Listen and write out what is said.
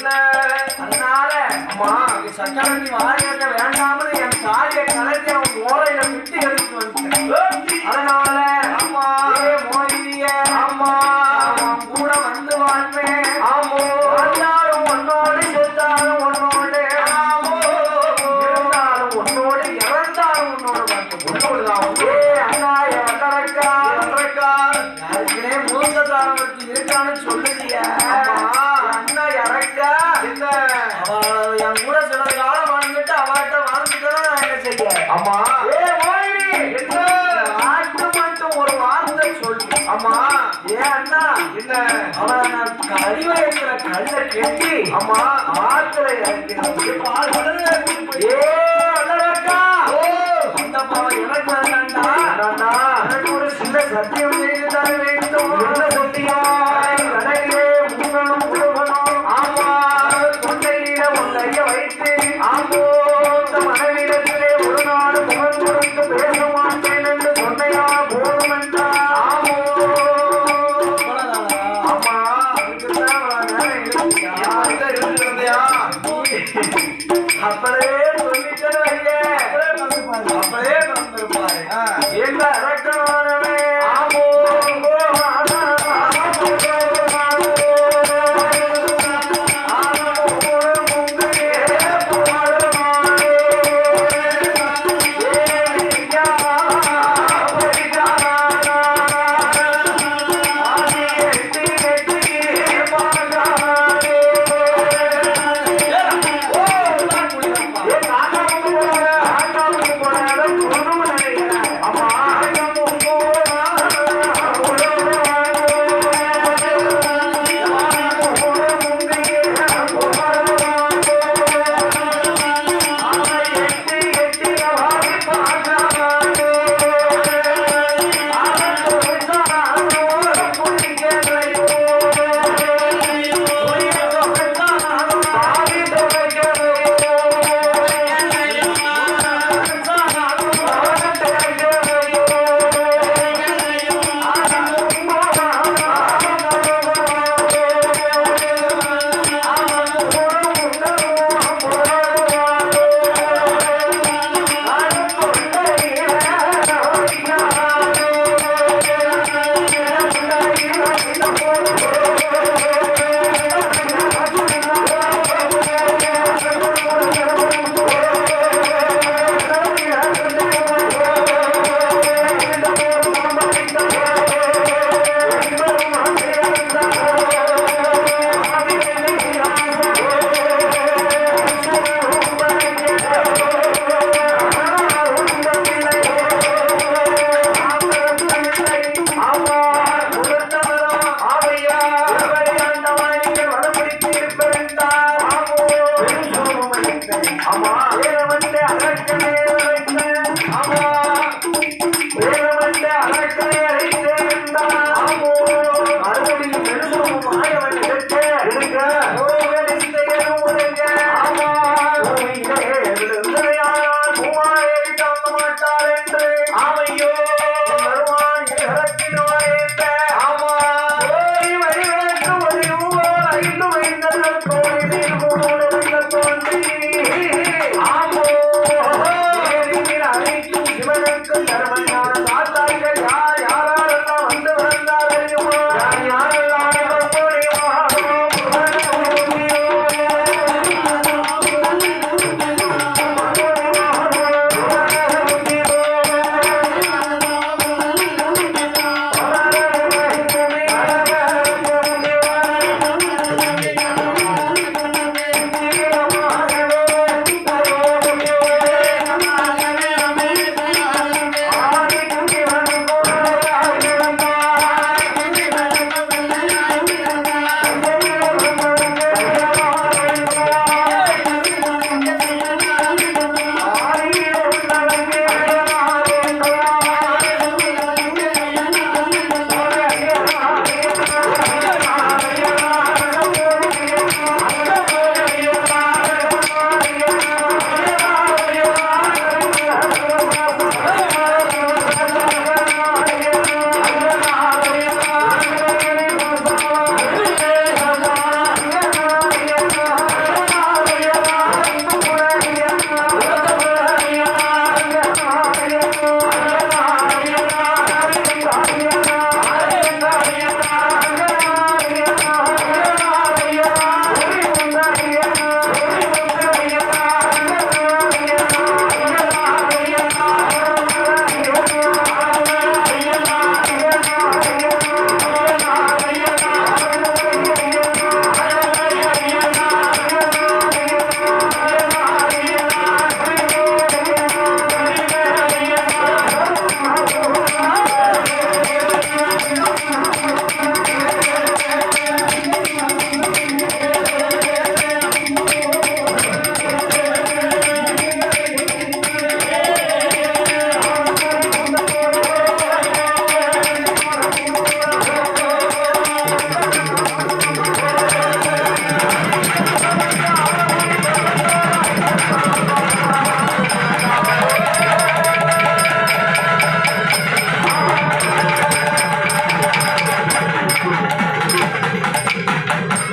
என்ன? அதனால அம்மா சக்கரவண்டி வாரி வேண்டாம்னு என் தாய் ஆமா ஏ வாயினி என்ன? ஆட்டு மட்டும் ஒரு வார்த்தை சொல்லு. அம்மா. ஏ அண்ணா என்ன? அவன நான் கழிவ இருக்கிற கல்ல கெட்டி ஆமா ஆத்துல இறக்கிறது பால் ஏ அண்ணா ஓ. அந்த பாவம் எனக்கு ஒரு சின்ன சத்தியம் செய்து தானே Thank you. Obrigado!